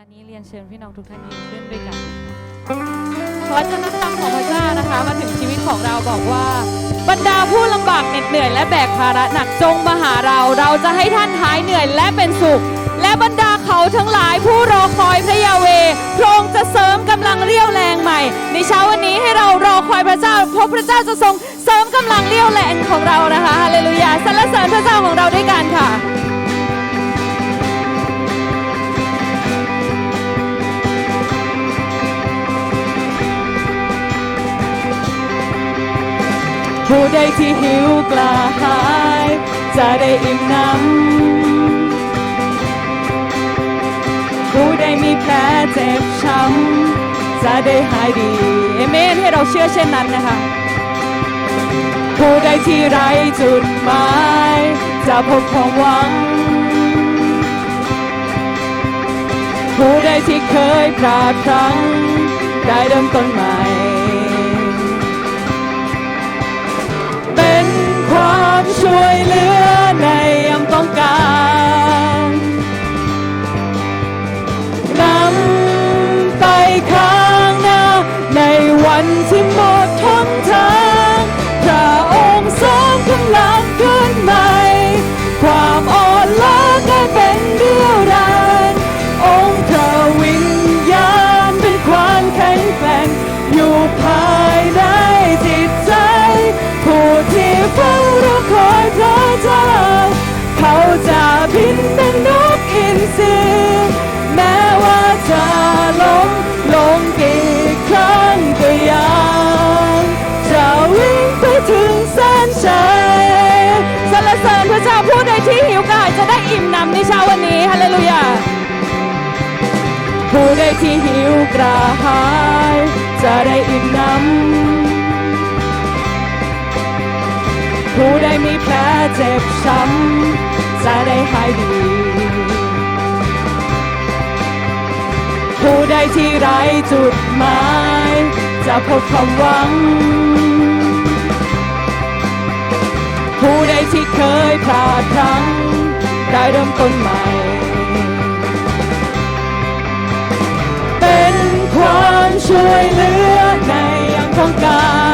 ลานี้เรียนเชิญพี่น้องทุกท่านยืนขึ้นด้วยกันขอจะนำคำของพระเจ้านะคะ มาถึงชีวิตของเราบอกว่า บรรดาผู้ลำบากเหน็ดเหนื่อยและแบกภาระหนักจงมาหาเราเราจะให้ท่านหายเหนื่อยและเป็นสุข และบรรดาเขาทั้งหลายผู้รอคอยพระยาเวพระองค์จะเสริมกำลังเรี่ยวแรงใหม่ ในเช้าวันนี้ให้เรารอคอยพระเจ้าเพราะพระเจ้าจะทรงเสริมกำลังเรี่ยวแรงของเรานะคะฮาเลลูยาสรรเสริญพระเจ้าของเราด้วยกัน ใดที่หิวกระหาย จะได้อิ่มน้ำผู้ใดมีแผลเจ็บช้ำจะได้หายดีเอเมนให้เราเชื่อเช่นนั้นนะคะผู้ใดที่ไร้จุดหมายจะพบความหวัง ผู้ใดที่เคยพลาดพลั้งได้เริ่มต้นใหม่ ช่วยเหลือในยามต้องการนำไปข้างหน้าในวันที่ หิวกระหาย จะได้อิ่มหนำผู้ใดมีแผลเจ็บช้ำจะได้หายดี ผู้ใดที่ไร้จุดหมาย จะพบความหวัง ผู้ใดที่เคยพลาดพลั้งได้เริ่มต้นใหม่ วามช่วยเหลือในยามต้องการ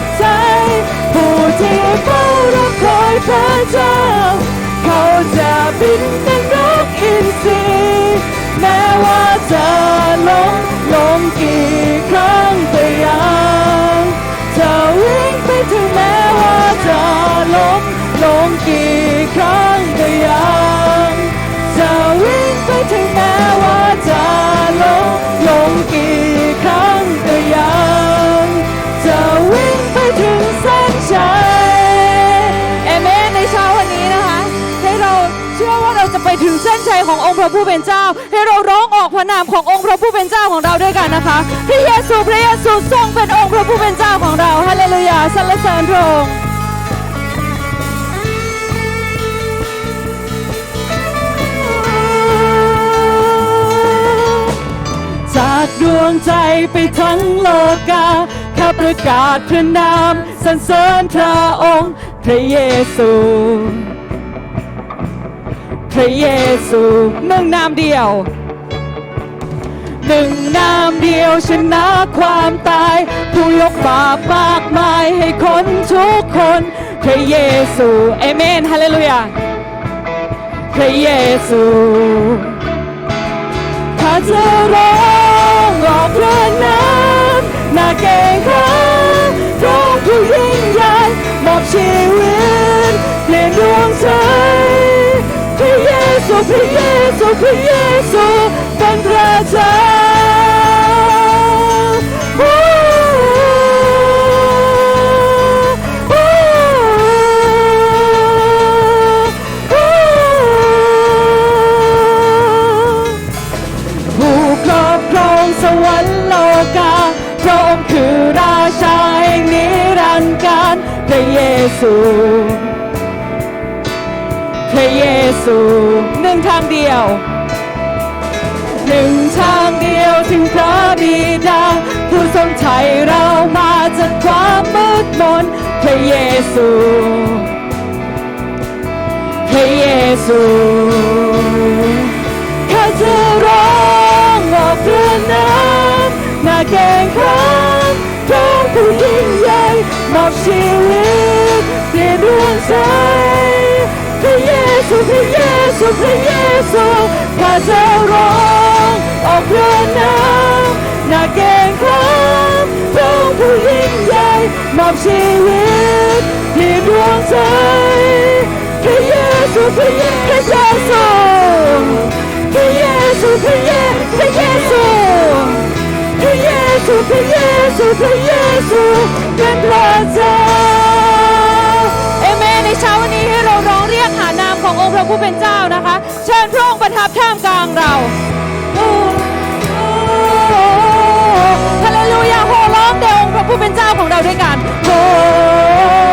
ตใจ ผู้ที่เฝ้ารอคอยพระเจ้า เขาจะบินเป็นนกอินทรีแม้ว่าจะล้มลงกี่ครั้งก็ยังจะวิ่งไปถึงแม้ว่าจะล้มลงกี่ครั้งก็ยัง ระผู้เป็นเจ้า ให้เราร้องออกพระนามขององค์พระผู้เป็นเจ้าของเราด้วยกันนะคะ พระเยซูพระเยซูทรงเป็นองค์พระผู้เป็นเจ้าของเราฮาเลลูยาสรรเสริญพระองค์จากดวงใจไปทั้งโลกาข้าประกาศพระนามสรรเสริญพระองค์ พระเยซู พระเยซูหนึ่งนามเดียว หนึ่งนามเดียวชนะความตาย ผู้ยกบาปมากมายให้คนทุกคน พระเยซูเอเมนฮาเลลูยาพระเยซู พระเยซูหนึ่งทางเดียว หนึ่งทางเดียวถึงพระบิดาผู้ทรงไถ่เรามาจากความมืดมนพระเยซู พระเยซูข้าจะร้องออกเรือน้ำหน้าแกงครามพระผู้ยิ่งใหญ่มอบชีวิตเปลี่ยนดวงใจ เยซูพระเยซูข้าจะร้องออกเรือน้ำนาแกงครามพระองค์ผู้ยิ่งใหญ่มอบชีวิตเปลี่ดวงใจพระเยซูพระเยซูพระเยซูพระเยซูพระเยพระเยซูพระเยซูพระเยซูพระเยซูเป็นพระเจ้า ผู้เป็นเจ้านะคะ เชิญพระองค์ประทับท่ามกลางเราฮาเลลูยาโฮร้องเด่องพระผู้เป็นเจ้าของเราด้วยกันโอ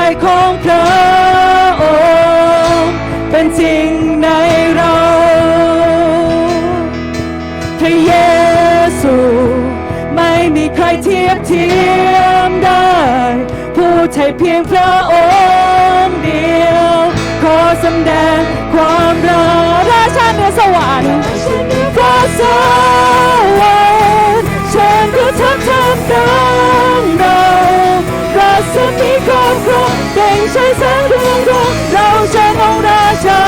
ทัยของพระองค์เป็นจริงในเราพระเยซู ไม่มีใครเทียบเทียมได้ ผู้ใช่เพียงพระองค์เดียว ขอสำแดงความรักราชาเนือสวรรค์พระสว ใช้แสงเรืองรองเราเชิญองค์ราชา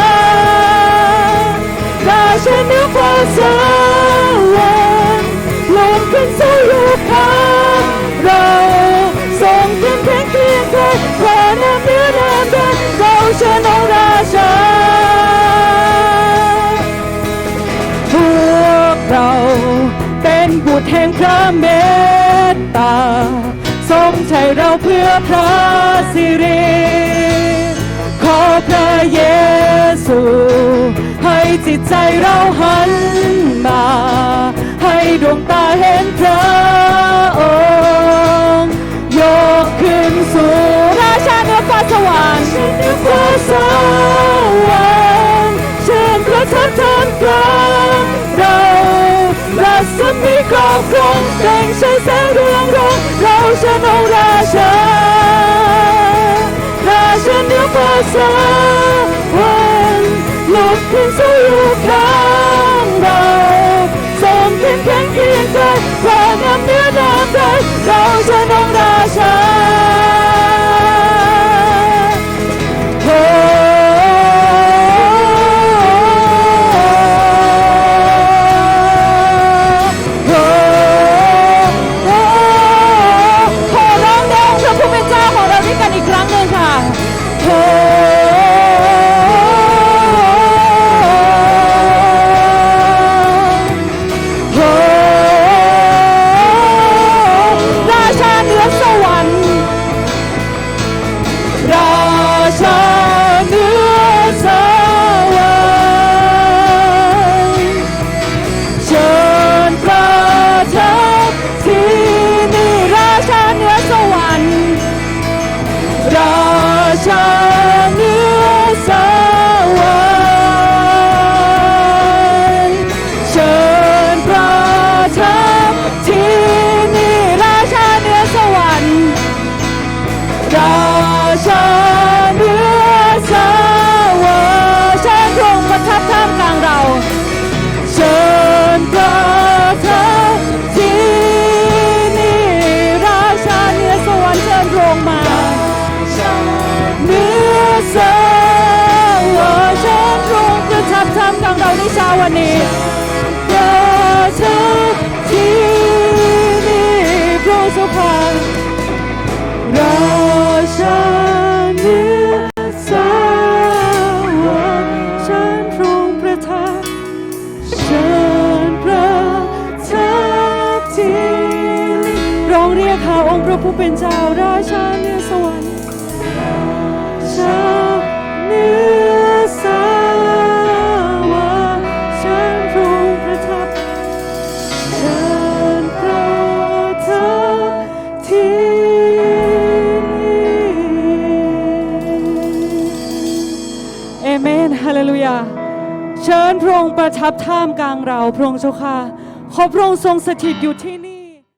ราชาเหนือฟ้าสวรรค์ลงขึ้นสู่อยู่ข้างเราทรงเข้มแข็งเกรียงไกรพระนามเหนือนามใดเราเชิญองค์ราชาพวกเราเป็นบุตรแห่งพระเมตตา ทรงใช้เราเพื่อพระสิริขอพระเยซู ให้จิตใจเราหันมา ให้ดวงตาเห็นพระ ของราชาราชาเหนือฟ้าสวรรค์ลุกขึ้นสู้อยู่ข้างเราทรงเข็มแข็งเกรียงไกรพระนามเหนือนามใจเราจะน้องราชา องค์ประทับท่ามกลางเราพระองค์เจ้าค่ะ ขอพระองค์ทรงสถิตอยู่ที่นี่